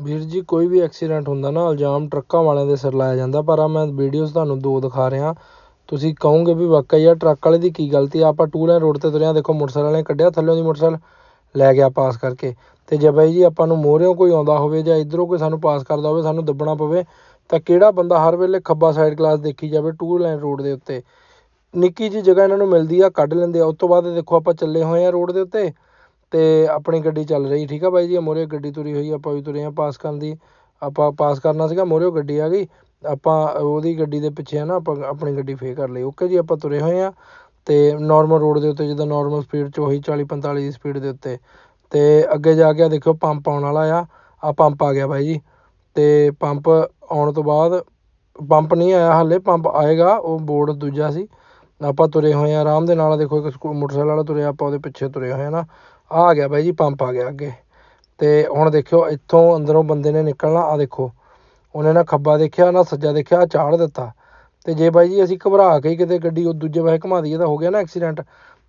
ਵੀਰ ਜੀ, ਕੋਈ ਵੀ ਐਕਸੀਡੈਂਟ ਹੁੰਦਾ ਨਾ, ਇਲਜ਼ਾਮ ਟਰੱਕਾਂ ਵਾਲਿਆਂ ਦੇ ਸਿਰ ਲਾਇਆ ਜਾਂਦਾ, ਪਰ ਆਹ ਮੈਂ ਵੀਡੀਓਜ਼ ਤੁਹਾਨੂੰ ਦੋ ਦਿਖਾ ਰਿਹਾ। ਤੁਸੀਂ ਕਹੋਗੇ ਵੀ ਵਾਕਈ ਯਾਰ ਟਰੱਕ ਵਾਲੇ ਦੀ ਕੀ ਗਲਤੀ ਆ? ਆਪਾਂ ਟੂ ਲਾਈਨ ਰੋਡ ਤੇ ਤੁਰਿਆ, ਦੇਖੋ ਮੋਟਰਸਾਈਕਲ ਵਾਲੇ ਨੇ ਕੱਢਿਆ, ਥੱਲੇ ਦੀ ਮੋਟਰਸਾਈਕਲ ਲੈ ਗਿਆ ਪਾਸ ਕਰਕੇ। ਤੇ ਜੇ ਬਾਈ ਜੀ, ਆਪਾਂ ਨੂੰ ਮੋਹਰਿਓਂ ਕੋਈ ਆਉਂਦਾ ਹੋਵੇ ਜਾਂ ਇਧਰੋਂ ਕੋਈ ਸਾਨੂੰ ਪਾਸ ਕਰਦਾ ਹੋਵੇ, ਸਾਨੂੰ ਦੱਬਣਾ ਪਵੇ, ਤਾਂ ਕਿਹੜਾ ਬੰਦਾ ਹਰ ਵੇਲੇ ਖੱਬਾ ਸਾਈਡ ਕਲਾਸ ਦੇਖੀ ਜਾਵੇ ਟੂ ਲਾਈਨ ਰੋਡ ਦੇ ਉੱਤੇ? ਨਿੱਕੀ ਜਿਹੀ ਜਗ੍ਹਾ ਇਹਨਾਂ ਨੂੰ ਮਿਲਦੀ ਆ, ਕੱਢ ਲੈਂਦੇ ਆ। ਉਸ ਤੋਂ ਬਾਅਦ ਦੇਖੋ ਆਪਾਂ ਚੱਲੇ ਹੋਏ ਆ ਰੋਡ ਦੇ ਉੱਤੇ। ਅਤੇ ਆਪਣੀ ਗੱਡੀ ਚੱਲ ਰਹੀ, ਠੀਕ ਆ ਬਾਈ ਜੀ? ਮੋਰੇ ਗੱਡੀ ਤੁਰੀ ਹੋਈ, ਆਪਾਂ ਵੀ ਤੁਰੇ ਹਾਂ ਪਾਸ ਕਰਨ ਦੀ। ਆਪਾਂ ਪਾਸ ਕਰਨਾ ਸੀਗਾ, ਮੋਰੇ ਗੱਡੀ ਆ ਗਈ। ਆਪਾਂ ਉਹਦੀ ਗੱਡੀ ਦੇ ਪਿੱਛੇ ਹੈ ਨਾ, ਆਪਾਂ ਆਪਣੀ ਗੱਡੀ ਫੇਰ ਕਰ ਲਈ। ਓਕੇ ਜੀ, ਆਪਾਂ ਤੁਰੇ ਹੋਏ ਹਾਂ ਅਤੇ ਨੋਰਮਲ ਰੋਡ ਦੇ ਉੱਤੇ, ਜਿੱਦਾਂ ਨੋਰਮਲ ਸਪੀਡ 'ਚ ਉਹੀ 40 45 ਦੀ ਸਪੀਡ ਦੇ ਉੱਤੇ। ਅਤੇ ਅੱਗੇ ਜਾ ਕੇ ਆਹ ਦੇਖਿਓ ਪੰਪ ਆਉਣ ਵਾਲਾ ਆ। ਆ ਪੰਪ ਆ ਗਿਆ ਬਾਈ ਜੀ। ਅਤੇ ਪੰਪ ਆਉਣ ਤੋਂ ਬਾਅਦ ਪੰਪ ਨਹੀਂ ਆਇਆ ਹਾਲੇ ਪੰਪ ਆਏਗਾ, ਉਹ ਬੋਰਡ ਦੂਜਾ ਸੀ। ਆਪਾਂ ਤੁਰੇ ਹੋਏ ਹਾਂ ਆਰਾਮ ਦੇ ਨਾਲ ਦੇਖੋ, ਇੱਕ ਸਕੂ, ਮੋਟਰਸਾਈਕਲ ਵਾਲਾ ਤੁਰਿਆ, ਆਪਾਂ ਉਹਦੇ ਪਿੱਛੇ ਤੁਰੇ ਹੋਏ ਆ ਨਾ। ਆ ਆ ਗਿਆ ਬਾਈ ਜੀ, ਪੰਪ ਆ ਗਿਆ ਅੱਗੇ। ਤੇ ਹੁਣ ਦੇਖਿਓ, ਇੱਥੋਂ ਅੰਦਰੋਂ ਬੰਦੇ ਨੇ ਨਿਕਲਣਾ ਆ ਦੇਖੋ। ਉਹਨੇ ਨਾ ਖੱਬਾ ਦੇਖਿਆ, ਨਾ ਸੱਜਾ ਦੇਖਿਆ, ਆਹ ਚਾੜ ਦਿੱਤਾ। ਤੇ ਜੇ ਬਾਈ ਜੀ ਅਸੀਂ ਘਬਰਾ ਕੇ ਕਿਤੇ ਗੱਡੀ ਉਹ ਦੂਜੇ ਪਾਸੇ ਘੁਮਾ ਦਈਏ ਤਾਂ ਹੋ ਗਿਆ ਨਾ ਐਕਸੀਡੈਂਟ।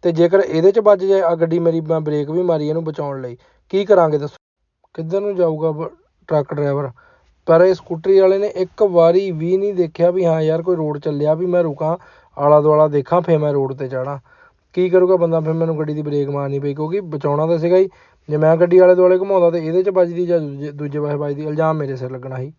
ਤੇ ਜੇਕਰ ਇਹਦੇ 'ਚ ਵੱਜ ਜਾਏ ਆ ਗੱਡੀ ਮੇਰੀ ਮੈਂ ਬ੍ਰੇਕ ਵੀ ਮਾਰੀ ਇਹਨੂੰ ਬਚਾਉਣ ਲਈ। ਕੀ ਕਰਾਂਗੇ ਦੱਸੋ? ਕਿੱਧਰ ਨੂੰ ਜਾਊਗਾ ਟਰੱਕ ਡਰਾਈਵਰ? ਪਰ ਇਹ ਸਕੂਟਰੀ ਵਾਲੇ ਨੇ ਇੱਕ ਵਾਰੀ ਵੀ ਨਹੀਂ ਦੇਖਿਆ ਵੀ ਹਾਂ ਯਾਰ ਕੋਈ ਰੋਡ ਚੱਲਿਆ ਵੀ ਮੈਂ ਰੁਕਾਂ ਆਲਾ ਦੁਆਲਾ ਦੇਖਾਂ, ਫੇਰ ਮੈਂ ਰੋਡ ਤੇ ਚੜਾਂ ਕੀ ਕਰੂਗਾ ਬੰਦਾ? ਫਿਰ ਮੈਨੂੰ ਗੱਡੀ ਦੀ ਬ੍ਰੇਕ ਮਾਰਨੀ ਪਈ ਕਿਉਂਕਿ ਬਚਾਉਣਾ ਤਾਂ ਸੀਗਾ ਹੀ। ਜੇ ਮੈਂ ਗੱਡੀ ਆਲੇ ਦੁਆਲੇ ਘੁੰਮਾਉਂਦਾ ਤਾਂ ਇਹਦੇ 'ਚ ਵੱਜਦੀ ਜਾਂ ਦੂਜੇ ਦੂਜੇ ਪਾਸੇ ਵੱਜਦੀ, ਇਲਜ਼ਾਮ ਮੇਰੇ ਸਿਰ ਲੱਗਣਾ ਸੀ।